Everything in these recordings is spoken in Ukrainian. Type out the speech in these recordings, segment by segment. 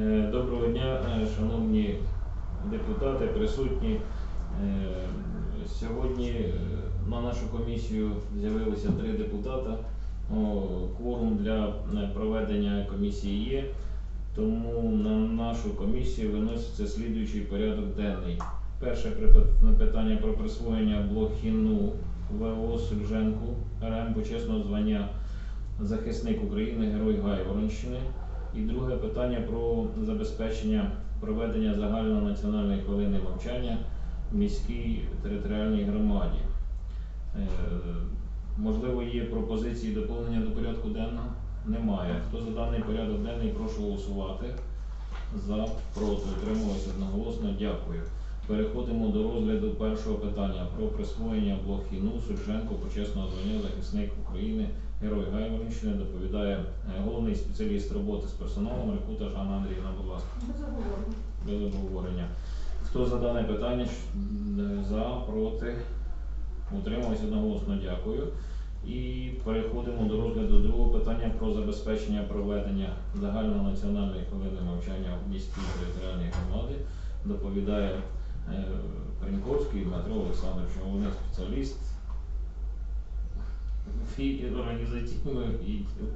Е, Доброго дня, е, шановні депутати, присутні. Е, Сьогодні на нашу комісію з'явилися три депутата. Кворум для проведення комісії є, тому на нашу комісію виноситься слідуючий порядок денний. Перше питання про присвоєння Блохіну ВО Сульженку РМ почесного звання захисник України, Герой Гайворонщини. І друге питання про забезпечення проведення загальнонаціональної хвилини мовчання в міській територіальній громаді. Е, можливо, є пропозиції доповнення до порядку денного? Немає. Хто за даний порядок денний, прошу голосувати. За, проти, утримувалися одноголосно. Дякую. Переходимо до розгляду першого питання про присвоєння Блохіну Сульженко почесного звання захисник України, Герой Гайворонщини. Доповідає е, головний спеціаліст роботи з персоналом Рекута Жанна Андріївна, будь ласка, без обговорення. Хто за дане питання? Е, За, проти, утрималися одноголосно. Дякую. І переходимо до розгляду другого питання про забезпечення проведення загальнонаціональної хвилини мовчання в міській територіальній громаді. Доповідає Кренковський Дмитро Олександрович, головний спеціаліст фі організаційного відділу.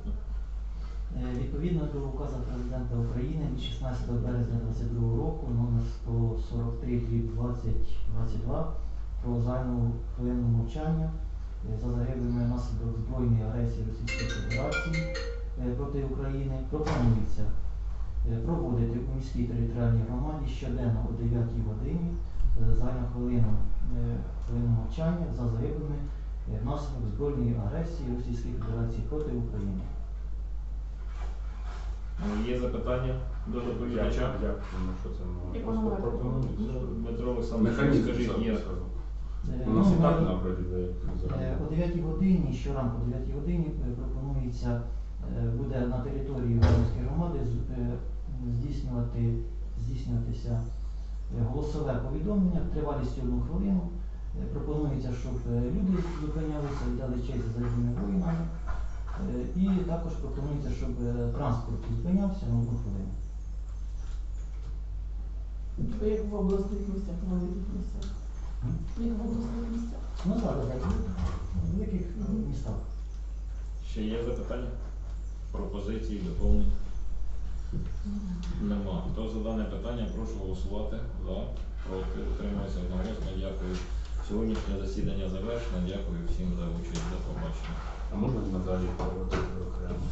Е, Відповідно до указу президента України від 16 березня 2022 року номер 143 2022 про загальну хвилину мовчання е, за загиблими внаслідок збройної агресії Російської Федерації е, проти України пропонується проводити у міській територіальній громаді щоденно о 9 годині е, загальну хвилину, е, хвилину мовчання за загиблими е, внаслідок збройної агресії Російської Федерації проти України. Е, Є запитання до доповідача? Ну, ну? Дмитро Олександрович, скажіть, є. Е, У нас і ну, так Е. О 9 годині, щоранку о 9 годині е, пропонується, е, буде на території Громадської громади з- е, здійснювати, здійснюватися е, голосове повідомлення тривалістю одну хвилину. Е, Пропонується, щоб е, люди зупинялися, взяли честь за різними воїнами. І також пропонується, щоб транспорт зупинявся на одну хвилину. Як в обласних місцях, в великих місцях. Як в обласних місцях. Ну зараз так, в яких містах? Ще є запитання? Пропозиції, доповнення? Нема. Хто за дане питання, прошу голосувати. За, проти, утримуюся одноголосно. Дякую. Сьогоднішнє засідання завершено. Дякую всім за участь. До побачення. А можна надалі проводити окремо?